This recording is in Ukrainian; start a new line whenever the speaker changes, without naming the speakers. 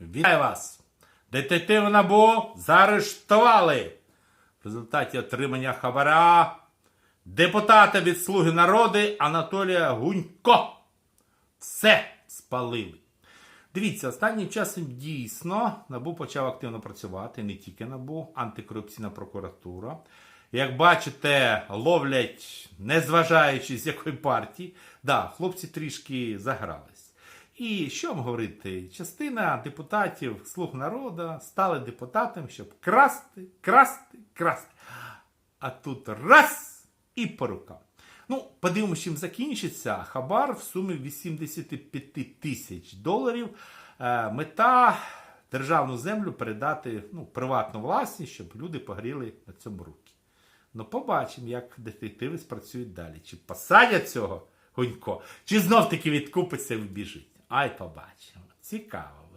Вітаю вас! Детективи НАБУ заарештували в результаті отримання хабара депутата від Слуги народу Анатолія Гунько. Все спалили. Дивіться, останнім часом дійсно НАБУ почав активно працювати, не тільки НАБУ, антикорупційна прокуратура. Як бачите, ловлять, незважаючи з якої партії. Да, хлопці трішки загрались. І що вам говорити? Частина депутатів слуг народу стали депутатами, щоб красти, красти, красти. А тут раз і по рукам. Ну, подивимось, чим закінчиться. Хабар в сумі 85 тисяч доларів. Е, Мета державну землю передати ну, приватну власність, щоб люди погріли на цьому руки. Ну, побачимо, як детективи спрацюють далі. Чи посадять цього гунько, чи знов таки відкупиться і вбіжить. Ai, Tobate, se calma.